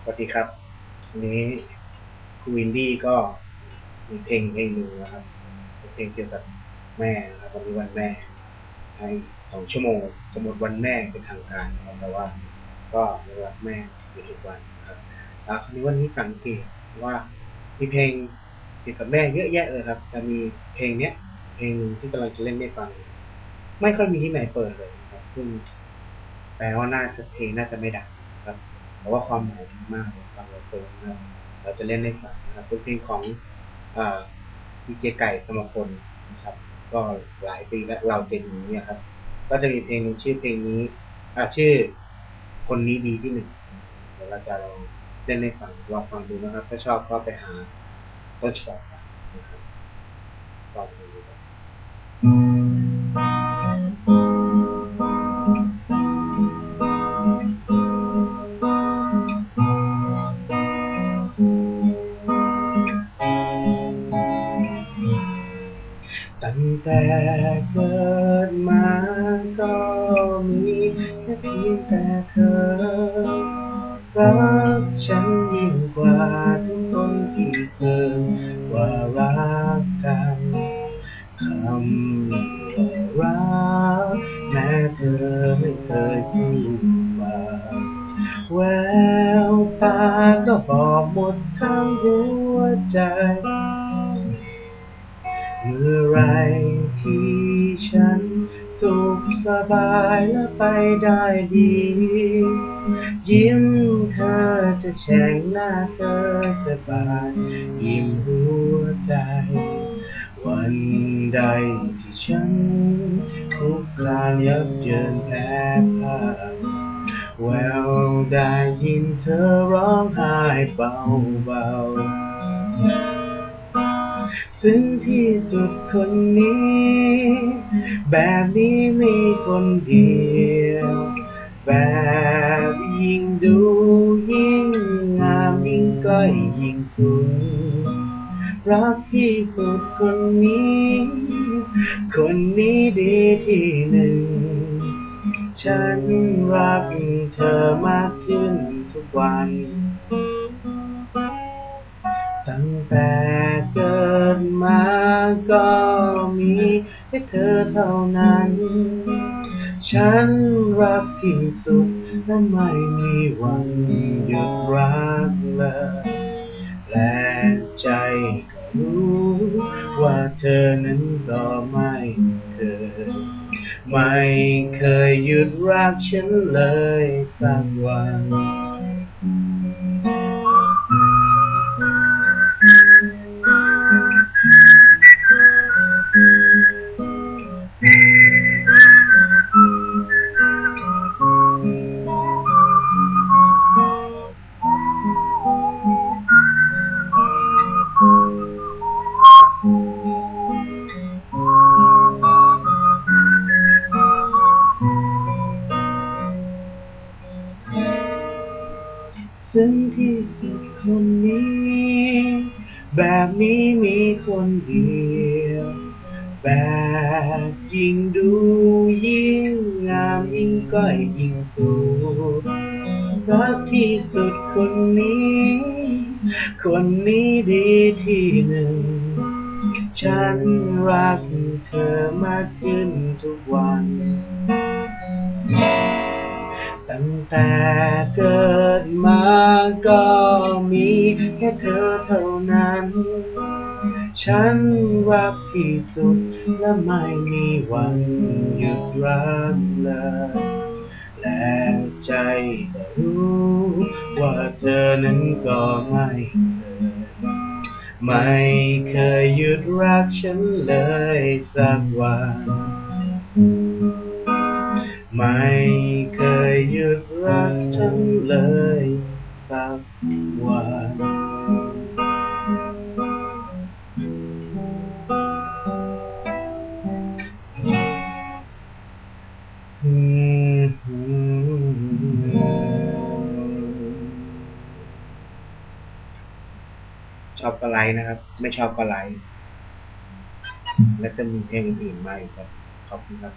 สวัสดีครับวันนี้ครูวินดี้ก็มีเพลงเพลงหนึ่งนะครับเพลงเกี่ยวกับแม่นะครับวันนี้วันแม่ให้สองชั่วโมงจะหมดวันแม่เป็นทางการนะครับแต่ว่า ก็รักแม่อยู่ทุกวันนะครับอ่าคราวนี้วันนี้สังเกตว่ามีเพลงเกี่ยวกับแม่เยอะแยะเลยครับแต่มีเพลงเนี้ย เพลงหนูที่กำลังจะเล่นให้ฟัง ไม่ค่อยมีที่ไหนเปิดเลยครับซึ่งแปลว่าน่าจะเพลงน่าจะไม่ดัง แต่ว่าความหมายมากฟังเราเซิร์นะครับเราจะเล่นให้ฟังนะครับเป็นเพลงของดีเจไก่สมพลนะครับ ก็หลายปีแล้วเราเจนนี้นี่ยครับ ก็จะมีเพลงนึงชื่อเพลงนี้อ่าชื่อคนนี้ดีที่หนึ่งเดี๋ยวเราจะลองเล่นให้ฟังลองฟังดูนะครับ ถ้าชอบก็ไปหาต้นฉบับกันนะครับลองดู ตั้งแต่เกิดมาก็มีแค่เพียงแต่เธอ รักฉันยิ่งกว่าทุกคนที่เคยว่ารักกันคำว่ารักแม้เธอไม่เคยพูดมาแววตาก็บอกหมดทั้งหัวใจ เมื่อไรที่ฉันสุขสบายและไปได้ดี ยิ้มเธอจะแฉ่งหน้าเธอจะบานยิ้มหัวใจ วันใดที่ฉันคุกคลานยับเยินแพ้พ่ายแววได้ยินเธอร้องไห้เบาเบาๆ ซึ่งที่สุดคนนี้ แบบนี้มีคนเดียว แบบยิ่งดูยิ่งงามยิ่งใกล้ยิ่งสูงรักที่สุดคนนี้ คนนี้ดีที่หนึ่ง ฉันรักเธอมากขึ้นทุกวัน ก็มีแค่เธอเท่านั้น ฉันรักที่สุดและไม่มีวันหยุดรักเลยและใจก็รู้ว่าเธอนั้นก็ไม่เคย ไม่เคยหยุดรักฉันเลยสักวัน ซึ่งที่สุดคนนี้ แบบนี้มีคนเดียว แบบยิ่งดูยิ่งงามยิ่งกล้ยิ่งสูงรักที่สุดคนนี้ คนนี้ดีที่หนึ่ง ฉันรักเธอมากขึ้นทุกวัน ตั้งแต่เกิดมาก็มีแค่เธอเท่านั้น ฉันรักที่สุดและไม่มีวันหยุดรักเลยและใจก็รู้ว่าเธอนั้นก็ไม่เคยไม่เคยหยุดรักฉันเลยสักวันไม่ หยุดรักฉันเลยสักวันชอบก็ไลค์นะครับ ไม่ชอบก็ไลค์และจะมีเพลงอื่นๆมาอีกครับ ขอบคุณครับ